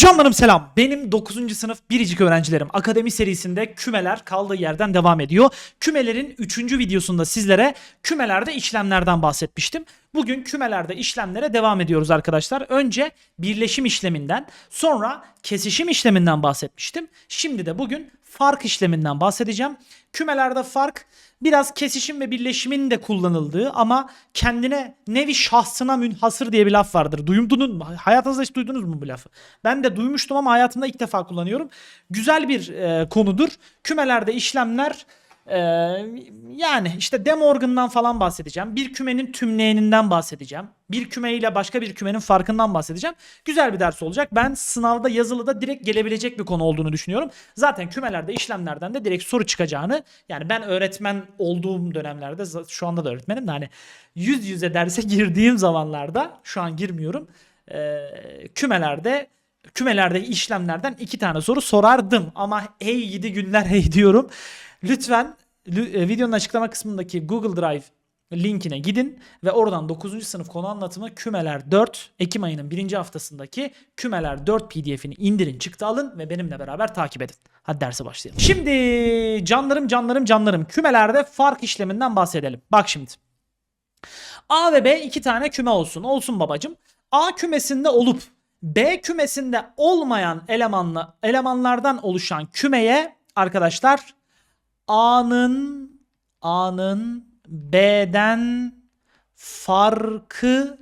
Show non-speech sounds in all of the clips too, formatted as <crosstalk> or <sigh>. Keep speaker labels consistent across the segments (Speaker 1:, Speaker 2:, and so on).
Speaker 1: Canlarım selam. Benim 9. sınıf biricik öğrencilerim. Akademi serisinde kümeler kaldığı yerden devam ediyor. Kümelerin 3. videosunda sizlere kümelerde işlemlerden bahsetmiştim. Bugün kümelerde işlemlere devam ediyoruz arkadaşlar. Önce birleşim işleminden, sonra kesişim işleminden bahsetmiştim. Şimdi de bugün fark işleminden bahsedeceğim. Kümelerde fark biraz kesişim ve birleşimin de kullanıldığı ama kendine nevi şahsına münhasır diye bir laf vardır. Duydunuz mu? Hayatınızda hiç duydunuz mu bu lafı? Ben de duymuştum ama hayatımda ilk defa kullanıyorum. Güzel bir e, konudur. Kümelerde işlemler yani işte De Morgan'dan falan bahsedeceğim. Bir kümenin tümleyeninden bahsedeceğim. Bir küme ile başka bir kümenin farkından bahsedeceğim. Güzel bir ders olacak. Ben sınavda yazılıda direkt gelebilecek bir konu olduğunu düşünüyorum. Zaten kümelerde işlemlerden de direkt soru çıkacağını yani ben öğretmen olduğum dönemlerde şu anda da öğretmenim de hani yüz yüze derse <laughs> girdiğim zamanlarda şu an girmiyorum. e, kümelerde kümelerde işlemlerden iki tane soru sorardım ama hey gidi günler hey diyorum. Lütfen lü- videonun açıklama kısmındaki Google Drive linkine gidin ve oradan 9. sınıf konu anlatımı Kümeler 4 Ekim ayının 1. haftasındaki Kümeler 4 PDF'ini indirin çıktı alın ve benimle beraber takip edin. Hadi derse başlayalım. Şimdi canlarım canlarım canlarım kümelerde fark işleminden bahsedelim. Bak şimdi. A ve B iki tane küme olsun. Olsun babacım. A kümesinde olup B kümesinde olmayan elemanla elemanlardan oluşan kümeye arkadaşlar A'nın A'nın B'den farkı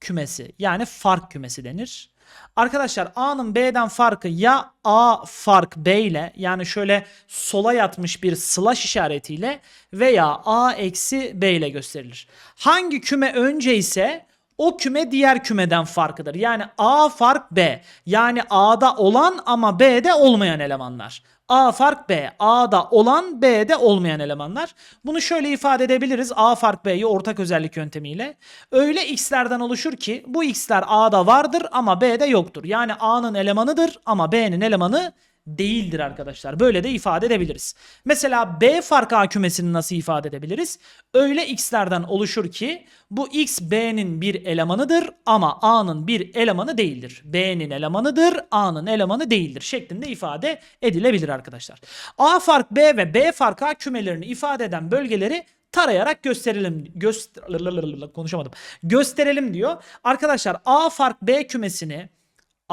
Speaker 1: kümesi yani fark kümesi denir. Arkadaşlar A'nın B'den farkı ya A fark B ile yani şöyle sola yatmış bir slash işaretiyle veya A eksi B ile gösterilir. Hangi küme önce ise o küme diğer kümeden farkıdır. Yani A fark B. Yani A'da olan ama B'de olmayan elemanlar. A fark B. A'da olan B'de olmayan elemanlar. Bunu şöyle ifade edebiliriz. A fark B'yi ortak özellik yöntemiyle. Öyle x'lerden oluşur ki bu x'ler A'da vardır ama B'de yoktur. Yani A'nın elemanıdır ama B'nin elemanı değildir arkadaşlar. Böyle de ifade edebiliriz. Mesela B fark A kümesini nasıl ifade edebiliriz? Öyle x'lerden oluşur ki bu x B'nin bir elemanıdır ama A'nın bir elemanı değildir. B'nin elemanıdır, A'nın elemanı değildir şeklinde ifade edilebilir arkadaşlar. A fark B ve B fark A kümelerini ifade eden bölgeleri tarayarak gösterelim göster konuşamadım. Gösterelim diyor. Arkadaşlar A fark B kümesini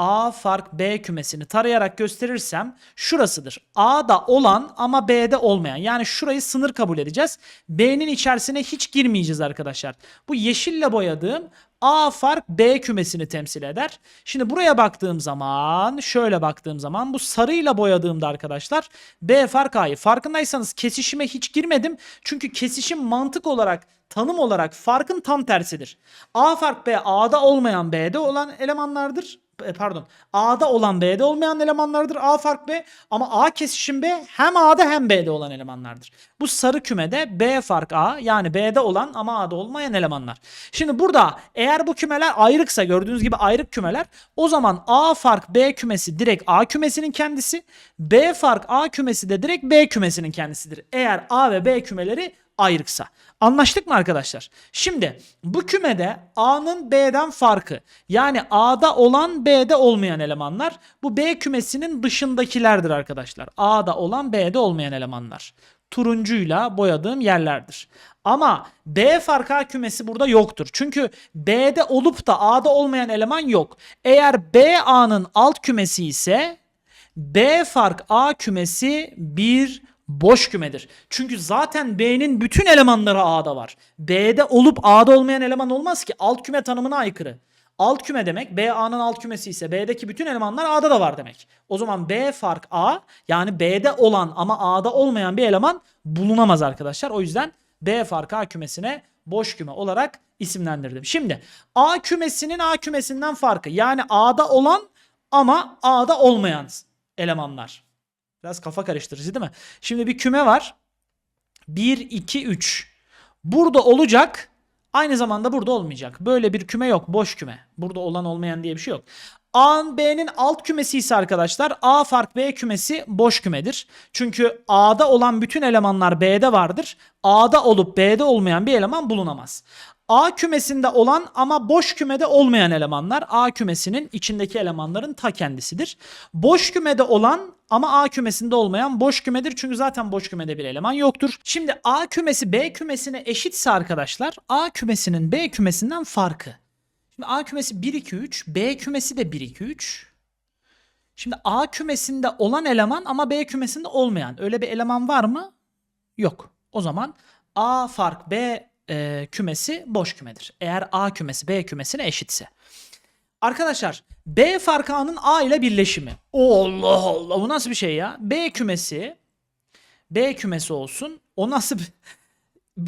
Speaker 1: A fark B kümesini tarayarak gösterirsem şurasıdır. A'da olan ama B'de olmayan. Yani şurayı sınır kabul edeceğiz. B'nin içerisine hiç girmeyeceğiz arkadaşlar. Bu yeşille boyadığım A fark B kümesini temsil eder. Şimdi buraya baktığım zaman, şöyle baktığım zaman bu sarıyla boyadığımda arkadaşlar B fark A'yı. Farkındaysanız kesişime hiç girmedim. Çünkü kesişim mantık olarak tanım olarak farkın tam tersidir. A fark B A'da olmayan B'de olan elemanlardır pardon A'da olan B'de olmayan elemanlardır A fark B ama A kesişim B hem A'da hem B'de olan elemanlardır. Bu sarı kümede B fark A yani B'de olan ama A'da olmayan elemanlar. Şimdi burada eğer bu kümeler ayrıksa gördüğünüz gibi ayrık kümeler o zaman A fark B kümesi direkt A kümesinin kendisi B fark A kümesi de direkt B kümesinin kendisidir. Eğer A ve B kümeleri ayrıksa. Anlaştık mı arkadaşlar? Şimdi bu kümede A'nın B'den farkı yani A'da olan B'de olmayan elemanlar bu B kümesinin dışındakilerdir arkadaşlar. A'da olan B'de olmayan elemanlar. Turuncuyla boyadığım yerlerdir. Ama B fark A kümesi burada yoktur. Çünkü B'de olup da A'da olmayan eleman yok. Eğer B A'nın alt kümesi ise B fark A kümesi bir boş kümedir. Çünkü zaten B'nin bütün elemanları A'da var. B'de olup A'da olmayan eleman olmaz ki. Alt küme tanımına aykırı. Alt küme demek B A'nın alt kümesi ise B'deki bütün elemanlar A'da da var demek. O zaman B fark A yani B'de olan ama A'da olmayan bir eleman bulunamaz arkadaşlar. O yüzden B fark A kümesine boş küme olarak isimlendirdim. Şimdi A kümesinin A kümesinden farkı yani A'da olan ama A'da olmayan elemanlar. Biraz kafa karıştırıcı değil mi? Şimdi bir küme var. 1, 2, 3. Burada olacak. Aynı zamanda burada olmayacak. Böyle bir küme yok. Boş küme. Burada olan olmayan diye bir şey yok. A, B'nin alt kümesi ise arkadaşlar A fark B kümesi boş kümedir. Çünkü A'da olan bütün elemanlar B'de vardır. A'da olup B'de olmayan bir eleman bulunamaz. A kümesinde olan ama boş kümede olmayan elemanlar A kümesinin içindeki elemanların ta kendisidir. Boş kümede olan ama A kümesinde olmayan boş kümedir. Çünkü zaten boş kümede bir eleman yoktur. Şimdi A kümesi B kümesine eşitse arkadaşlar A kümesinin B kümesinden farkı. Şimdi A kümesi 1 2 3, B kümesi de 1 2 3. Şimdi A kümesinde olan eleman ama B kümesinde olmayan. Öyle bir eleman var mı? Yok. O zaman A fark B e, kümesi boş kümedir. Eğer A kümesi B kümesine eşitse. Arkadaşlar B fark A'nın A ile birleşimi. Allah Allah bu nasıl bir şey ya? B kümesi B kümesi olsun. O nasıl bir...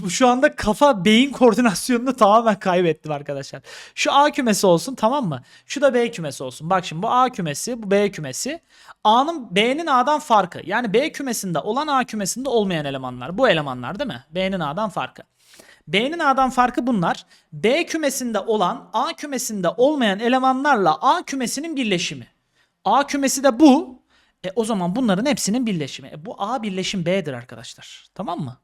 Speaker 1: Şu anda kafa beyin koordinasyonunu tamamen kaybettim arkadaşlar. Şu A kümesi olsun tamam mı? Şu da B kümesi olsun. Bak şimdi bu A kümesi, bu B kümesi. A'nın B'nin A'dan farkı. Yani B kümesinde olan A kümesinde olmayan elemanlar. Bu elemanlar değil mi? B'nin A'dan farkı. B'nin A'dan farkı bunlar. B kümesinde olan A kümesinde olmayan elemanlarla A kümesinin birleşimi. A kümesi de bu. E o zaman bunların hepsinin birleşimi. E bu A birleşim B'dir arkadaşlar. Tamam mı?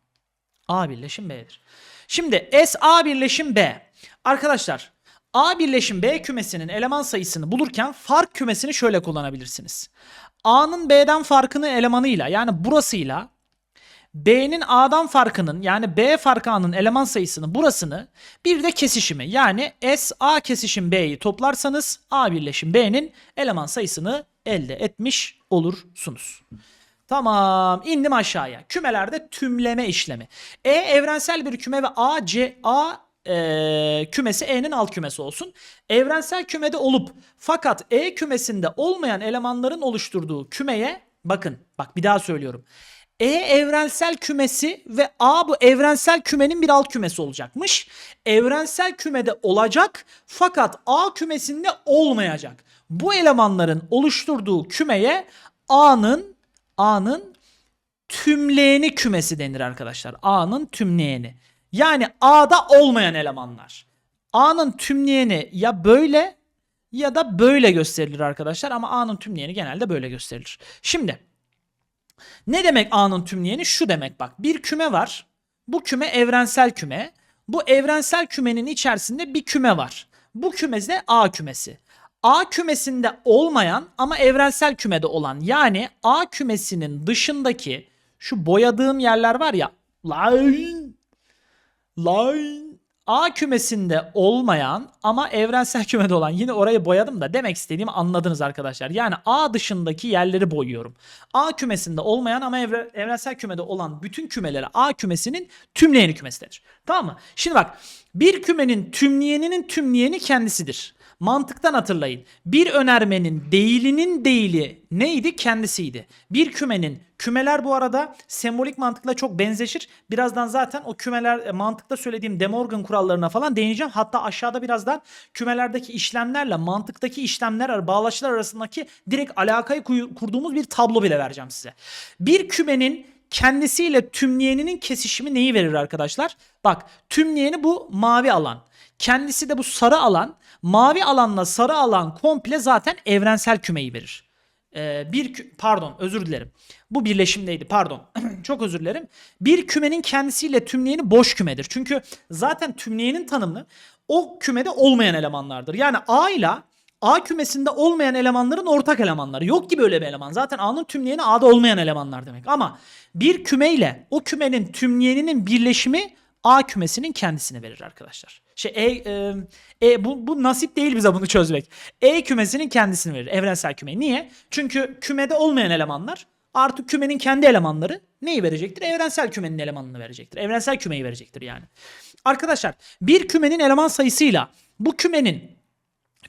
Speaker 1: A birleşim B'dir. Şimdi S A birleşim B. Arkadaşlar A birleşim B kümesinin eleman sayısını bulurken fark kümesini şöyle kullanabilirsiniz. A'nın B'den farkını elemanıyla yani burasıyla B'nin A'dan farkının yani B fark A'nın eleman sayısını burasını bir de kesişimi yani S A kesişim B'yi toplarsanız A birleşim B'nin eleman sayısını elde etmiş olursunuz. Tamam indim aşağıya. Kümelerde tümleme işlemi. E evrensel bir küme ve A, C, A e, kümesi E'nin alt kümesi olsun. Evrensel kümede olup fakat E kümesinde olmayan elemanların oluşturduğu kümeye bakın bak bir daha söylüyorum. E evrensel kümesi ve A bu evrensel kümenin bir alt kümesi olacakmış. Evrensel kümede olacak fakat A kümesinde olmayacak. Bu elemanların oluşturduğu kümeye A'nın A'nın tümleyeni kümesi denir arkadaşlar. A'nın tümleyeni. Yani A'da olmayan elemanlar. A'nın tümleyeni ya böyle ya da böyle gösterilir arkadaşlar ama A'nın tümleyeni genelde böyle gösterilir. Şimdi ne demek A'nın tümleyeni? Şu demek bak. Bir küme var. Bu küme evrensel küme. Bu evrensel kümenin içerisinde bir küme var. Bu kümesi A kümesi. A kümesinde olmayan ama evrensel kümede olan yani A kümesinin dışındaki şu boyadığım yerler var ya line line A kümesinde olmayan ama evrensel kümede olan yine orayı boyadım da demek istediğimi anladınız arkadaşlar. Yani A dışındaki yerleri boyuyorum. A kümesinde olmayan ama evre, evrensel kümede olan bütün kümeleri A kümesinin tümleyeni kümesidir. Tamam mı? Şimdi bak bir kümenin tümleyeninin tümleyeni kendisidir. Mantıktan hatırlayın. Bir önermenin değilinin değili neydi? Kendisiydi. Bir kümenin kümeler bu arada sembolik mantıkla çok benzeşir. Birazdan zaten o kümeler e, mantıkta söylediğim De Morgan kurallarına falan değineceğim. Hatta aşağıda birazdan kümelerdeki işlemlerle mantıktaki işlemler bağlaçlar arasındaki direkt alakayı kurduğumuz bir tablo bile vereceğim size. Bir kümenin kendisiyle tümleyeninin kesişimi neyi verir arkadaşlar? Bak tümleyeni bu mavi alan. Kendisi de bu sarı alan. Mavi alanla sarı alan komple zaten evrensel kümeyi verir. Ee, bir pardon özür dilerim. Bu birleşimdeydi pardon. <clears throat> Çok özür dilerim. Bir kümenin kendisiyle tümleyeni boş kümedir. Çünkü zaten tümleyenin tanımı o kümede olmayan elemanlardır. Yani A ile A kümesinde olmayan elemanların ortak elemanları. Yok ki böyle bir eleman. Zaten A'nın tümleyeni A'da olmayan elemanlar demek. Ama bir kümeyle o kümenin tümleyeninin birleşimi A kümesinin kendisini verir arkadaşlar. Şey E, e, e bu, bu nasip değil bize bunu çözmek. E kümesinin kendisini verir. Evrensel küme. Niye? Çünkü kümede olmayan elemanlar artı kümenin kendi elemanları neyi verecektir? Evrensel kümenin elemanını verecektir. Evrensel kümeyi verecektir yani. Arkadaşlar bir kümenin eleman sayısıyla bu kümenin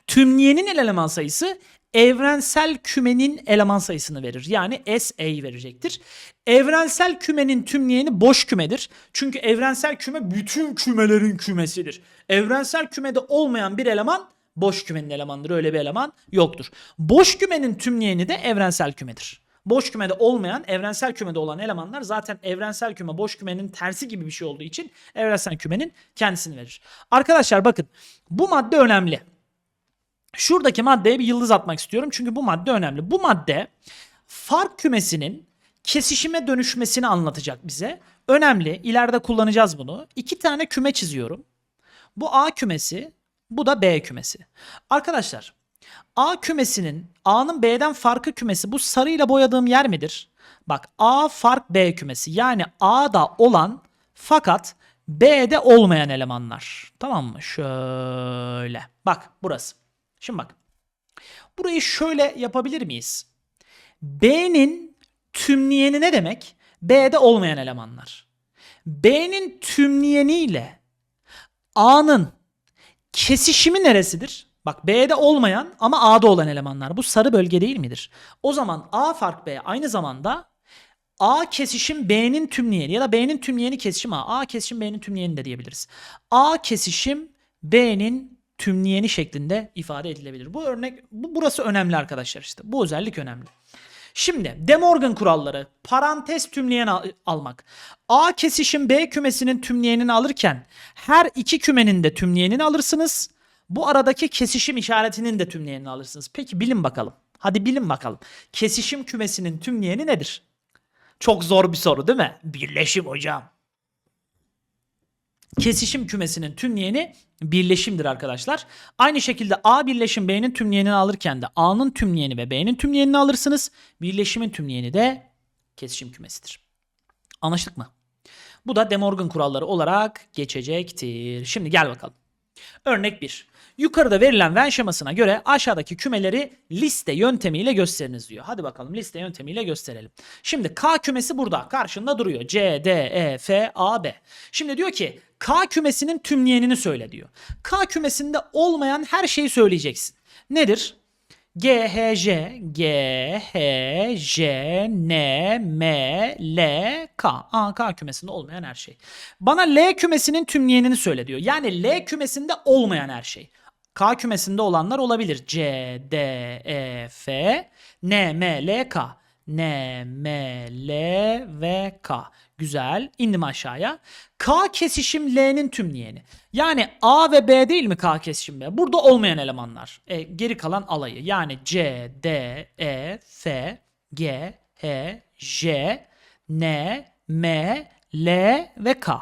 Speaker 1: tümleyenin eleman sayısı evrensel kümenin eleman sayısını verir. Yani SA verecektir. Evrensel kümenin tümleyeni boş kümedir. Çünkü evrensel küme bütün kümelerin kümesidir. Evrensel kümede olmayan bir eleman boş kümenin elemanıdır. Öyle bir eleman yoktur. Boş kümenin tümleyeni de evrensel kümedir. Boş kümede olmayan, evrensel kümede olan elemanlar zaten evrensel küme boş kümenin tersi gibi bir şey olduğu için evrensel kümenin kendisini verir. Arkadaşlar bakın bu madde önemli. Şuradaki maddeye bir yıldız atmak istiyorum çünkü bu madde önemli. Bu madde fark kümesinin kesişime dönüşmesini anlatacak bize. Önemli. İleride kullanacağız bunu. İki tane küme çiziyorum. Bu A kümesi, bu da B kümesi. Arkadaşlar A kümesinin A'nın B'den farkı kümesi bu sarıyla boyadığım yer midir? Bak A fark B kümesi yani A'da olan fakat B'de olmayan elemanlar. Tamam mı? Şöyle. Bak burası. Şimdi bak. Burayı şöyle yapabilir miyiz? B'nin tümleyeni ne demek? B'de olmayan elemanlar. B'nin tümleyeniyle A'nın kesişimi neresidir? Bak B'de olmayan ama A'da olan elemanlar. Bu sarı bölge değil midir? O zaman A fark B aynı zamanda A kesişim B'nin tümleyeni ya da B'nin tümleyeni kesişim A. A kesişim B'nin tümleyeni de diyebiliriz. A kesişim B'nin tümleyeni şeklinde ifade edilebilir. Bu örnek bu burası önemli arkadaşlar işte. Bu özellik önemli. Şimdi De Morgan kuralları parantez tümleyen al- almak. A kesişim B kümesinin tümleyenini alırken her iki kümenin de tümleyenini alırsınız. Bu aradaki kesişim işaretinin de tümleyenini alırsınız. Peki bilin bakalım. Hadi bilin bakalım. Kesişim kümesinin tümleyeni nedir? Çok zor bir soru değil mi? Birleşim hocam. Kesişim kümesinin tümleyeni birleşimdir arkadaşlar. Aynı şekilde A birleşim B'nin tümleyenini alırken de A'nın tümleyeni ve B'nin tümleyenini alırsınız. Birleşimin tümleyeni de kesişim kümesidir. Anlaştık mı? Bu da De Morgan kuralları olarak geçecektir. Şimdi gel bakalım. Örnek 1. Yukarıda verilen Venn şemasına göre aşağıdaki kümeleri liste yöntemiyle gösteriniz diyor. Hadi bakalım liste yöntemiyle gösterelim. Şimdi K kümesi burada karşında duruyor. C, D, E, F, A, B. Şimdi diyor ki K kümesinin tümleyenini söyle diyor. K kümesinde olmayan her şeyi söyleyeceksin. Nedir? G, H, J, G, H, J, N, M, L, K. A, K kümesinde olmayan her şey. Bana L kümesinin tümleyenini söyle diyor. Yani L kümesinde olmayan her şey. K kümesinde olanlar olabilir. C, D, E, F, N, M, L, K. N, M, L ve K. Güzel. İndim aşağıya. K kesişim L'nin tümleyeni. Yani A ve B değil mi K kesişim B? Burada olmayan elemanlar. E, geri kalan alayı. Yani C, D, E, F, G, H, J, N, M, L ve K.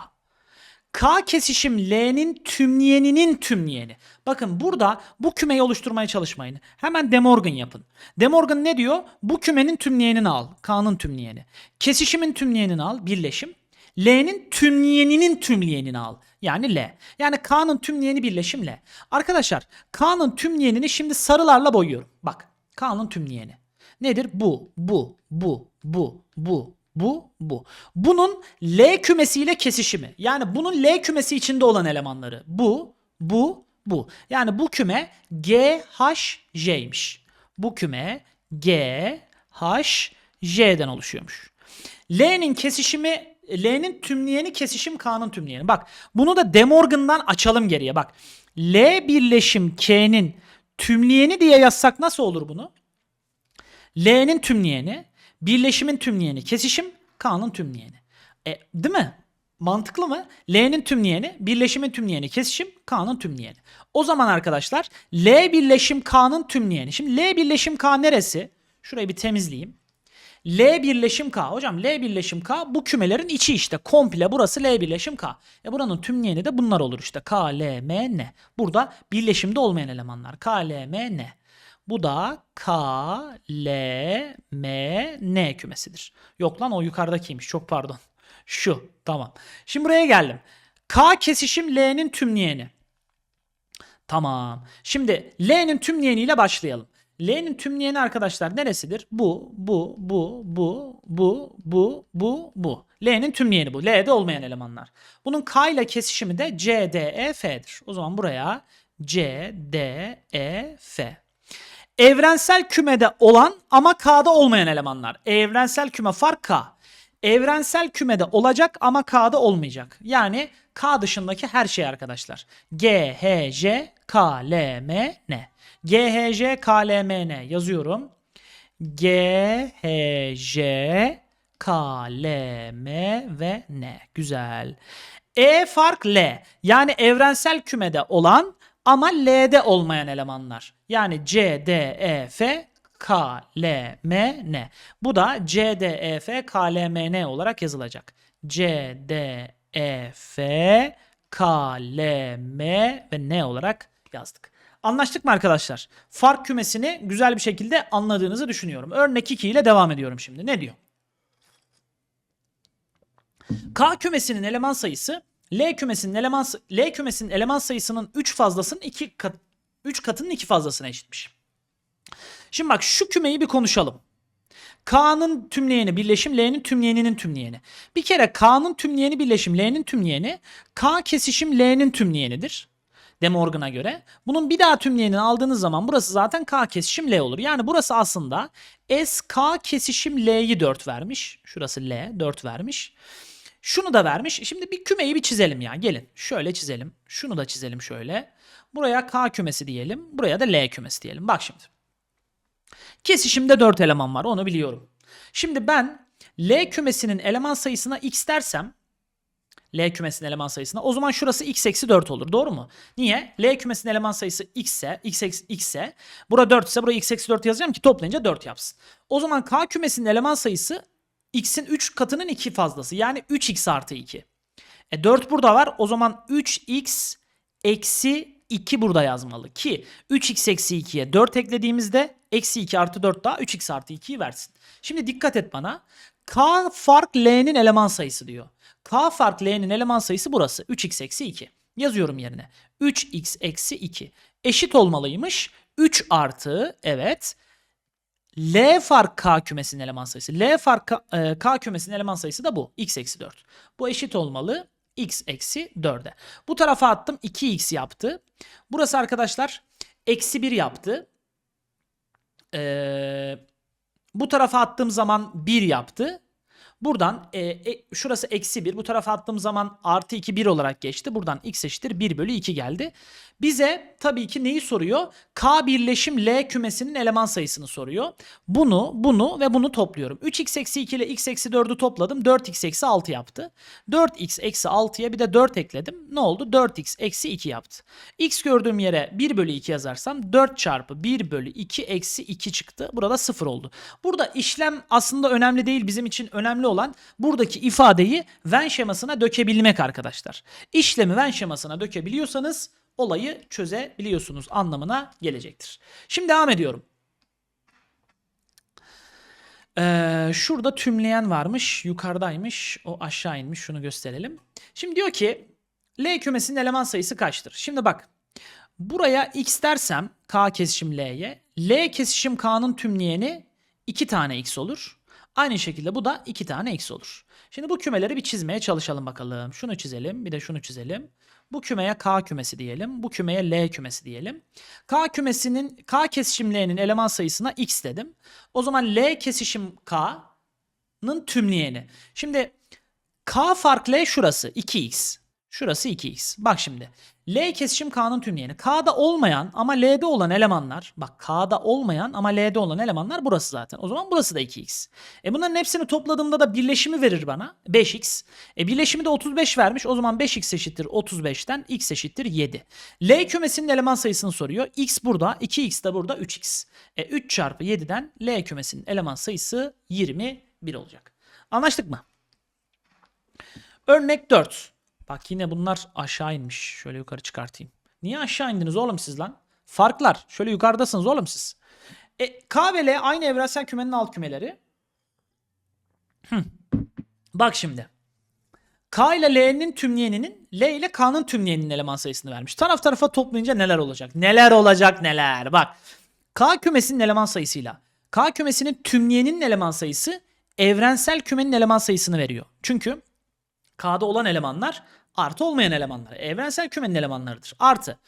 Speaker 1: K kesişim L'nin tümleyeninin tümleyeni. Bakın burada bu kümeyi oluşturmaya çalışmayın. Hemen De Morgan yapın. De Morgan ne diyor? Bu kümenin tümleyenini al. K'nın tümleyeni. Kesişimin tümleyenini al. Birleşim. L'nin tümleyeninin tümleyenini al. Yani L. Yani K'nın tümleyeni birleşim L. Arkadaşlar K'nın tümleyenini şimdi sarılarla boyuyorum. Bak K'nın tümleyeni. Nedir? Bu, bu, bu, bu, bu, bu, bu. Bunun L kümesiyle kesişimi. Yani bunun L kümesi içinde olan elemanları. Bu, bu, bu. Yani bu küme G, H, J'ymiş. Bu küme G, H, J'den oluşuyormuş. L'nin kesişimi L'nin tümleyeni kesişim K'nın tümleyeni. Bak bunu da De Morgan'dan açalım geriye. Bak L birleşim K'nin tümleyeni diye yazsak nasıl olur bunu? L'nin tümleyeni, birleşimin tümleyeni, kesişim K'nın tümleyeni. E, değil mi? Mantıklı mı? L'nin tümleyeni, birleşimin tümleyeni, kesişim K'nın tümleyeni. O zaman arkadaşlar L birleşim K'nın tümleyeni. Şimdi L birleşim K neresi? Şurayı bir temizleyeyim. L birleşim K. Hocam L birleşim K bu kümelerin içi işte. Komple burası L birleşim K. E buranın tümleyeni de bunlar olur işte. K, L, M, N. Burada birleşimde olmayan elemanlar. K, L, M, N. Bu da K, L, M, N kümesidir. Yok lan o yukarıdakiymiş. Çok pardon. <laughs> Şu. Tamam. Şimdi buraya geldim. K kesişim L'nin tümleyeni. Tamam. Şimdi L'nin tümleyeniyle başlayalım. L'nin tümleyeni arkadaşlar neresidir? Bu, bu, bu, bu, bu, bu, bu, bu. L'nin tümleyeni bu. L'de olmayan elemanlar. Bunun K ile kesişimi de C, D, E, F'dir. O zaman buraya C, D, E, F. Evrensel kümede olan ama K'da olmayan elemanlar. Evrensel küme fark K. Evrensel kümede olacak ama K'da olmayacak. Yani K dışındaki her şey arkadaşlar. G, H, J, K, L, M, N. G, H, J, K, L, M, N yazıyorum. G, H, J, K, L, M ve N. Güzel. E fark L. Yani evrensel kümede olan ama L'de olmayan elemanlar. Yani C, D, E, F, K, L, M, N. Bu da C, D, E, F, K, L, M, N olarak yazılacak. C, D, E, F, K, L, M ve N olarak yazdık. Anlaştık mı arkadaşlar? Fark kümesini güzel bir şekilde anladığınızı düşünüyorum. Örnek 2 ile devam ediyorum şimdi. Ne diyor? K kümesinin eleman sayısı L kümesinin eleman L kümesinin eleman sayısının 3 fazlasının 2 kat 3 katının 2 fazlasına eşitmiş. Şimdi bak şu kümeyi bir konuşalım. K'nın tümleyeni birleşim L'nin tümleyeninin tümleyeni. Bir kere K'nın tümleyeni birleşim L'nin tümleyeni K kesişim L'nin tümleyenidir. De Morgan'a göre. Bunun bir daha tümleyenini aldığınız zaman burası zaten K kesişim L olur. Yani burası aslında S K kesişim L'yi 4 vermiş. Şurası L 4 vermiş. Şunu da vermiş. Şimdi bir kümeyi bir çizelim ya. Gelin. Şöyle çizelim. Şunu da çizelim şöyle. Buraya K kümesi diyelim. Buraya da L kümesi diyelim. Bak şimdi. Kesişimde 4 eleman var. Onu biliyorum. Şimdi ben L kümesinin eleman sayısına x dersem L kümesinin eleman sayısına o zaman şurası x eksi 4 olur. Doğru mu? Niye? L kümesinin eleman sayısı x ise x eksi x ise bura 4 ise buraya x eksi 4 yazacağım ki toplayınca 4 yapsın. O zaman K kümesinin eleman sayısı x'in 3 katının 2 fazlası. Yani 3x artı 2. E 4 burada var. O zaman 3x eksi 2 burada yazmalı ki 3x eksi 2'ye 4 eklediğimizde eksi 2 artı 4 daha 3x artı 2'yi versin. Şimdi dikkat et bana. K fark L'nin eleman sayısı diyor. K fark L'nin eleman sayısı burası. 3x eksi 2. Yazıyorum yerine. 3x eksi 2 eşit olmalıymış. 3 artı evet. L fark K kümesinin eleman sayısı. L fark K, e, K kümesinin eleman sayısı da bu. X eksi 4. Bu eşit olmalı. X eksi 4'e. Bu tarafa attım. 2x yaptı. Burası arkadaşlar eksi 1 yaptı. Ee, bu tarafa attığım zaman 1 yaptı. Buradan e, e, şurası eksi 1. Bu tarafa attığım zaman artı 2 1 olarak geçti. Buradan x eşittir 1 bölü 2 geldi. Bize tabii ki neyi soruyor? K birleşim L kümesinin eleman sayısını soruyor. Bunu, bunu ve bunu topluyorum. 3x eksi 2 ile x eksi 4'ü topladım. 4x eksi 6 yaptı. 4x eksi 6'ya bir de 4 ekledim. Ne oldu? 4x eksi 2 yaptı. x gördüğüm yere 1 bölü 2 yazarsam 4 çarpı 1 bölü 2 eksi 2 çıktı. Burada 0 oldu. Burada işlem aslında önemli değil. Bizim için önemli olan buradaki ifadeyi Venn şemasına dökebilmek arkadaşlar. İşlemi Venn şemasına dökebiliyorsanız olayı çözebiliyorsunuz anlamına gelecektir. Şimdi devam ediyorum. Ee, şurada tümleyen varmış. Yukarıdaymış. O aşağı inmiş. Şunu gösterelim. Şimdi diyor ki L kümesinin eleman sayısı kaçtır? Şimdi bak. Buraya x dersem k kesişim l'ye. L kesişim k'nın tümleyeni 2 tane x olur. Aynı şekilde bu da 2 tane x olur. Şimdi bu kümeleri bir çizmeye çalışalım bakalım. Şunu çizelim. Bir de şunu çizelim. Bu kümeye K kümesi diyelim. Bu kümeye L kümesi diyelim. K kümesinin K kesişim L'nin eleman sayısına X dedim. O zaman L kesişim K'nın tümleyeni. Şimdi K fark L şurası 2X. Şurası 2x. Bak şimdi. L kesişim K'nın tümleyeni. K'da olmayan ama L'de olan elemanlar. Bak K'da olmayan ama L'de olan elemanlar burası zaten. O zaman burası da 2x. E bunların hepsini topladığımda da birleşimi verir bana. 5x. E birleşimi de 35 vermiş. O zaman 5x eşittir 35'ten x eşittir 7. L kümesinin eleman sayısını soruyor. x burada. 2x de burada 3x. E 3 çarpı 7'den L kümesinin eleman sayısı 21 olacak. Anlaştık mı? Örnek 4. Bak yine bunlar aşağı inmiş. Şöyle yukarı çıkartayım. Niye aşağı indiniz oğlum siz lan? Farklar. Şöyle yukarıdasınız oğlum siz. E, K ve L aynı evrensel kümenin alt kümeleri. Hı. Bak şimdi. K ile L'nin tümleyeninin L ile K'nın tümleyeninin eleman sayısını vermiş. Taraf tarafa toplayınca neler olacak? Neler olacak neler. Bak. K kümesinin eleman sayısıyla K kümesinin tümleyeninin eleman sayısı evrensel kümenin eleman sayısını veriyor. Çünkü K'da olan elemanlar artı olmayan elemanlar. Evrensel kümenin elemanlarıdır. Artı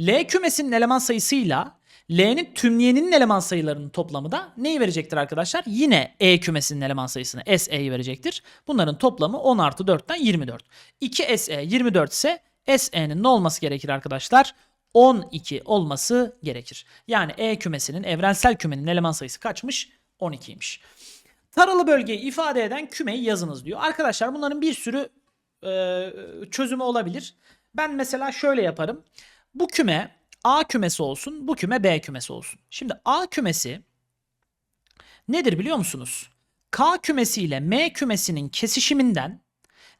Speaker 1: L kümesinin eleman sayısıyla L'nin tümleyeninin eleman sayılarının toplamı da neyi verecektir arkadaşlar? Yine E kümesinin eleman sayısını SE'yi verecektir. Bunların toplamı 10 artı 4'ten 24. 2 SE 24 ise SE'nin ne olması gerekir arkadaşlar? 12 olması gerekir. Yani E kümesinin evrensel kümenin eleman sayısı kaçmış? 12'ymiş. Taralı bölgeyi ifade eden kümeyi yazınız diyor. Arkadaşlar bunların bir sürü e, çözümü olabilir. Ben mesela şöyle yaparım. Bu küme A kümesi olsun, bu küme B kümesi olsun. Şimdi A kümesi nedir biliyor musunuz? K kümesi ile M kümesinin kesişiminden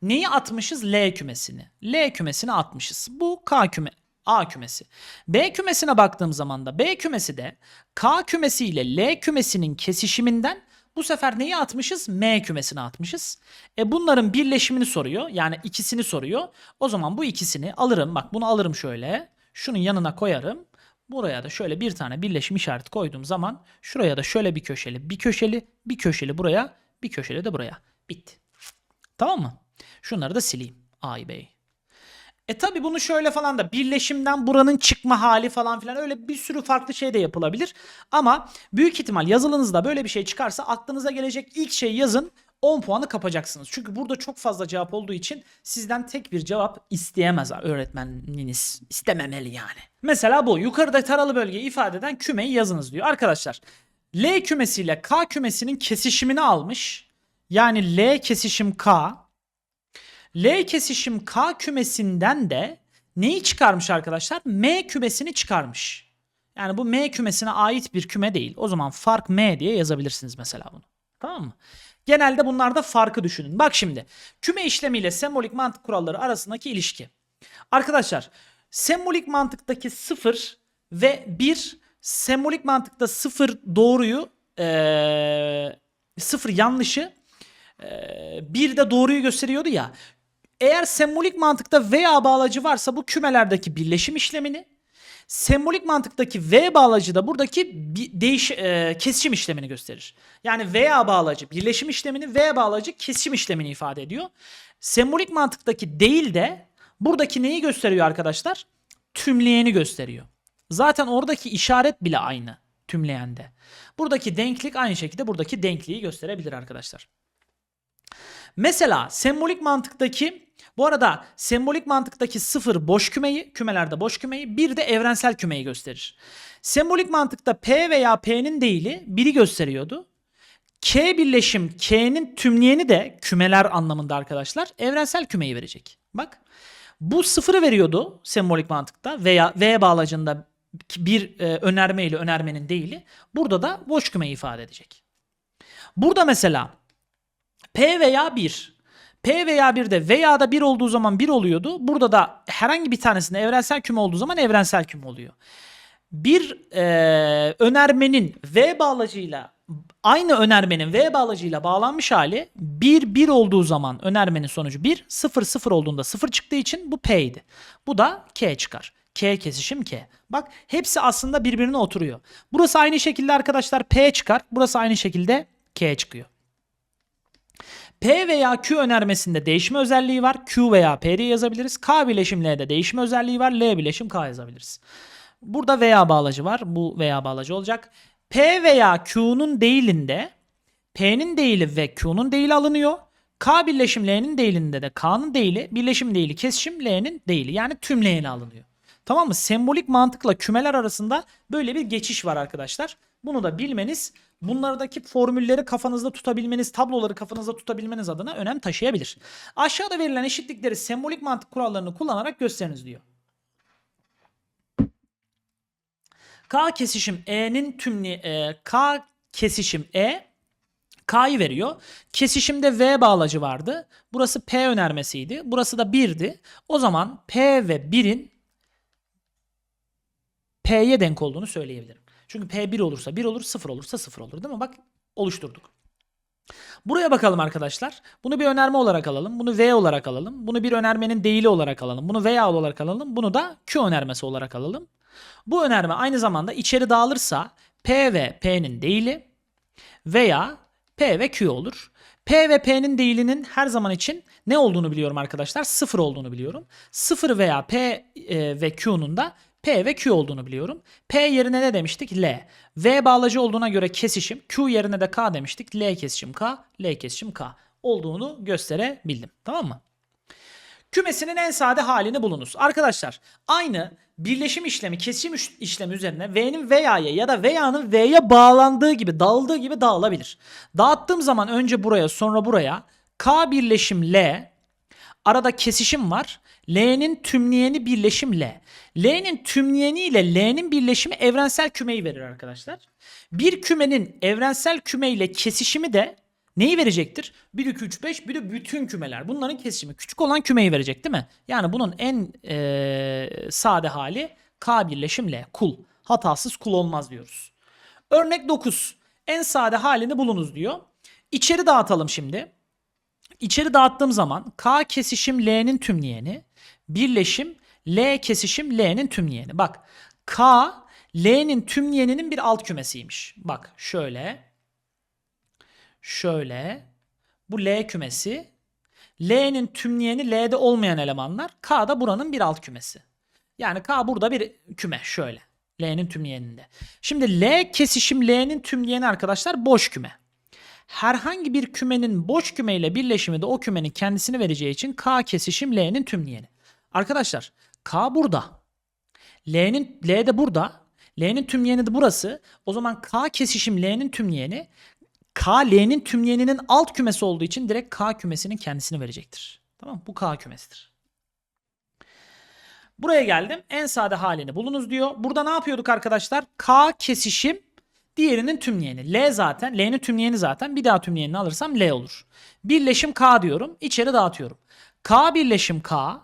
Speaker 1: neyi atmışız? L kümesini. L kümesini atmışız. Bu K küme A kümesi. B kümesine baktığım zaman da B kümesi de K kümesi ile L kümesinin kesişiminden bu sefer neyi atmışız? M kümesine atmışız. E bunların birleşimini soruyor. Yani ikisini soruyor. O zaman bu ikisini alırım. Bak bunu alırım şöyle. Şunun yanına koyarım. Buraya da şöyle bir tane birleşim işareti koyduğum zaman şuraya da şöyle bir köşeli, bir köşeli, bir köşeli buraya, bir köşeli de buraya. Bitti. Tamam mı? Şunları da sileyim. A'yı B'yi. E tabi bunu şöyle falan da birleşimden buranın çıkma hali falan filan öyle bir sürü farklı şey de yapılabilir. Ama büyük ihtimal yazılınızda böyle bir şey çıkarsa aklınıza gelecek ilk şey yazın 10 puanı kapacaksınız. Çünkü burada çok fazla cevap olduğu için sizden tek bir cevap isteyemez öğretmeniniz. İstememeli yani. Mesela bu yukarıda taralı bölgeyi ifade eden kümeyi yazınız diyor. Arkadaşlar L kümesiyle K kümesinin kesişimini almış. Yani L kesişim K L kesişim K kümesinden de neyi çıkarmış arkadaşlar? M kümesini çıkarmış. Yani bu M kümesine ait bir küme değil. O zaman fark M diye yazabilirsiniz mesela bunu. Tamam mı? Genelde bunlarda farkı düşünün. Bak şimdi küme işlemiyle sembolik mantık kuralları arasındaki ilişki. Arkadaşlar sembolik mantıktaki 0 ve 1 sembolik mantıkta 0 doğruyu ee, 0 yanlışı ee, bir de doğruyu gösteriyordu ya. Eğer sembolik mantıkta veya bağlacı varsa bu kümelerdeki birleşim işlemini, sembolik mantıktaki V bağlacı da buradaki değiş e, kesişim işlemini gösterir. Yani veya bağlacı birleşim işlemini, V bağlacı kesişim işlemini ifade ediyor. Sembolik mantıktaki değil de buradaki neyi gösteriyor arkadaşlar? Tümleyeni gösteriyor. Zaten oradaki işaret bile aynı tümleyende. Buradaki denklik aynı şekilde buradaki denkliği gösterebilir arkadaşlar. Mesela sembolik mantıktaki bu arada sembolik mantıktaki sıfır boş kümeyi, kümelerde boş kümeyi, bir de evrensel kümeyi gösterir. Sembolik mantıkta P veya P'nin değili biri gösteriyordu. K birleşim K'nin tümleyeni de kümeler anlamında arkadaşlar evrensel kümeyi verecek. Bak bu sıfırı veriyordu sembolik mantıkta veya V bağlacında bir e, önerme ile önermenin değili. Burada da boş kümeyi ifade edecek. Burada mesela P veya 1. P veya 1'de veya da 1 olduğu zaman 1 oluyordu. Burada da herhangi bir tanesinde evrensel küme olduğu zaman evrensel küme oluyor. Bir e, önermenin V bağlacıyla aynı önermenin V bağlacıyla bağlanmış hali 1 1 olduğu zaman önermenin sonucu 1 0 0 olduğunda 0 çıktığı için bu P'ydi. Bu da K çıkar. K kesişim K. Bak hepsi aslında birbirine oturuyor. Burası aynı şekilde arkadaşlar P çıkar. Burası aynı şekilde K çıkıyor. P veya Q önermesinde değişme özelliği var. Q veya P diye yazabiliriz. K bileşim L'de değişme özelliği var. L bileşim K yazabiliriz. Burada veya bağlacı var. Bu veya bağlacı olacak. P veya Q'nun değilinde P'nin değili ve Q'nun değili alınıyor. K birleşim L'nin değilinde de K'nın değili, birleşim değili kesişim L'nin değili. Yani tümleyeni alınıyor. Tamam mı? Sembolik mantıkla kümeler arasında böyle bir geçiş var arkadaşlar. Bunu da bilmeniz bunlardaki formülleri kafanızda tutabilmeniz, tabloları kafanızda tutabilmeniz adına önem taşıyabilir. Aşağıda verilen eşitlikleri sembolik mantık kurallarını kullanarak gösteriniz diyor. K kesişim E'nin tümlü e, K kesişim E K'yı veriyor. Kesişimde V bağlacı vardı. Burası P önermesiydi. Burası da 1'di. O zaman P ve 1'in P'ye denk olduğunu söyleyebilirim. Çünkü P 1 olursa 1 olur, 0 olursa 0 olur değil mi? Bak oluşturduk. Buraya bakalım arkadaşlar. Bunu bir önerme olarak alalım. Bunu V olarak alalım. Bunu bir önermenin değili olarak alalım. Bunu veya olarak alalım. Bunu da Q önermesi olarak alalım. Bu önerme aynı zamanda içeri dağılırsa P ve P'nin değili veya P ve Q olur. P ve P'nin değilinin her zaman için ne olduğunu biliyorum arkadaşlar. 0 olduğunu biliyorum. 0 veya P e, ve Q'nun da P ve Q olduğunu biliyorum. P yerine ne demiştik? L. V bağlacı olduğuna göre kesişim. Q yerine de K demiştik. L kesişim K, L kesişim K olduğunu gösterebildim. Tamam mı? Kümesinin en sade halini bulunuz. Arkadaşlar aynı birleşim işlemi, kesişim işlemi üzerine V'nin veya'ya ya da veya'nın V'ye bağlandığı gibi, dağıldığı gibi dağılabilir. Dağıttığım zaman önce buraya sonra buraya K birleşim L arada kesişim var. L'nin tümleyeni birleşim L. L'nin tümleyeni ile L'nin birleşimi evrensel kümeyi verir arkadaşlar. Bir kümenin evrensel küme ile kesişimi de neyi verecektir? 1, 2, 3, 5 bir de bütün kümeler. Bunların kesişimi. Küçük olan kümeyi verecek değil mi? Yani bunun en eee, sade hali K birleşim L. Kul. Hatasız kul olmaz diyoruz. Örnek 9. En sade halini bulunuz diyor. İçeri dağıtalım şimdi. İçeri dağıttığım zaman K kesişim L'nin tümleyeni birleşim L kesişim L'nin tümleyeni. Bak K L'nin tümleyeninin bir alt kümesiymiş. Bak şöyle. Şöyle. Bu L kümesi. L'nin tümleyeni L'de olmayan elemanlar. K da buranın bir alt kümesi. Yani K burada bir küme şöyle. L'nin tümleyeninde. Şimdi L kesişim L'nin tümleyeni arkadaşlar boş küme. Herhangi bir kümenin boş kümeyle birleşimi de o kümenin kendisini vereceği için K kesişim L'nin tümleyeni. Arkadaşlar K burada. L'nin L de burada. L'nin tümleyeni de burası. O zaman K kesişim L'nin tümleyeni K L'nin tümleyeninin alt kümesi olduğu için direkt K kümesinin kendisini verecektir. Tamam Bu K kümesidir. Buraya geldim. En sade halini bulunuz diyor. Burada ne yapıyorduk arkadaşlar? K kesişim diğerinin tümleyeni. L zaten. L'nin tümleyeni zaten. Bir daha tümleyenini alırsam L olur. Birleşim K diyorum. İçeri dağıtıyorum. K birleşim K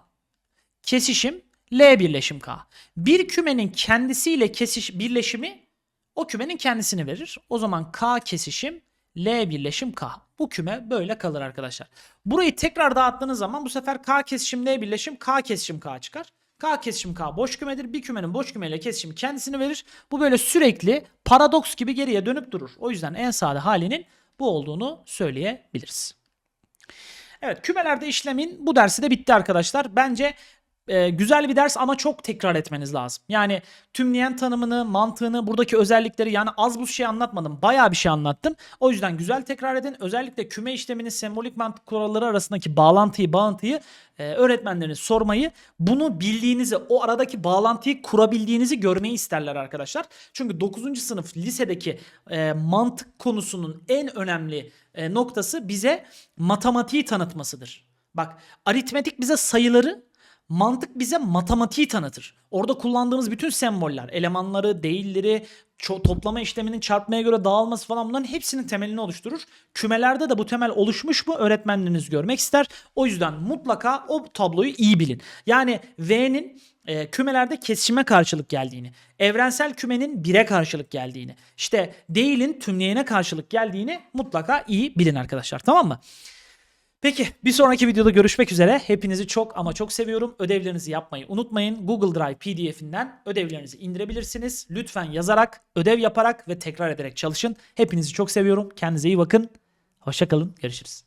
Speaker 1: kesişim L birleşim K. Bir kümenin kendisiyle kesiş birleşimi o kümenin kendisini verir. O zaman K kesişim L birleşim K. Bu küme böyle kalır arkadaşlar. Burayı tekrar dağıttığınız zaman bu sefer K kesişim L birleşim K kesişim K çıkar. K kesişim K boş kümedir. Bir kümenin boş kümeyle kesişimi kendisini verir. Bu böyle sürekli paradoks gibi geriye dönüp durur. O yüzden en sade halinin bu olduğunu söyleyebiliriz. Evet kümelerde işlemin bu dersi de bitti arkadaşlar. Bence e, güzel bir ders ama çok tekrar etmeniz lazım. Yani tümleyen tanımını, mantığını, buradaki özellikleri yani az bu şey anlatmadım. Bayağı bir şey anlattım. O yüzden güzel tekrar edin. Özellikle küme işleminin sembolik mantık kuralları arasındaki bağlantıyı, bağıntıyı e, öğretmenleriniz sormayı, bunu bildiğinizi, o aradaki bağlantıyı kurabildiğinizi görmeyi isterler arkadaşlar. Çünkü 9. sınıf lisedeki e, mantık konusunun en önemli e, noktası bize matematiği tanıtmasıdır. Bak aritmetik bize sayıları, mantık bize matematiği tanıtır. Orada kullandığımız bütün semboller, elemanları, değilleri, toplama işleminin çarpmaya göre dağılması falan bunların hepsinin temelini oluşturur. Kümelerde de bu temel oluşmuş mu öğretmenleriniz görmek ister. O yüzden mutlaka o tabloyu iyi bilin. Yani V'nin e, kümelerde kesişime karşılık geldiğini, evrensel kümenin bire karşılık geldiğini, işte değilin tümleyene karşılık geldiğini mutlaka iyi bilin arkadaşlar tamam mı? Peki bir sonraki videoda görüşmek üzere. Hepinizi çok ama çok seviyorum. Ödevlerinizi yapmayı unutmayın. Google Drive PDF'inden ödevlerinizi indirebilirsiniz. Lütfen yazarak, ödev yaparak ve tekrar ederek çalışın. Hepinizi çok seviyorum. Kendinize iyi bakın. Hoşçakalın. Görüşürüz.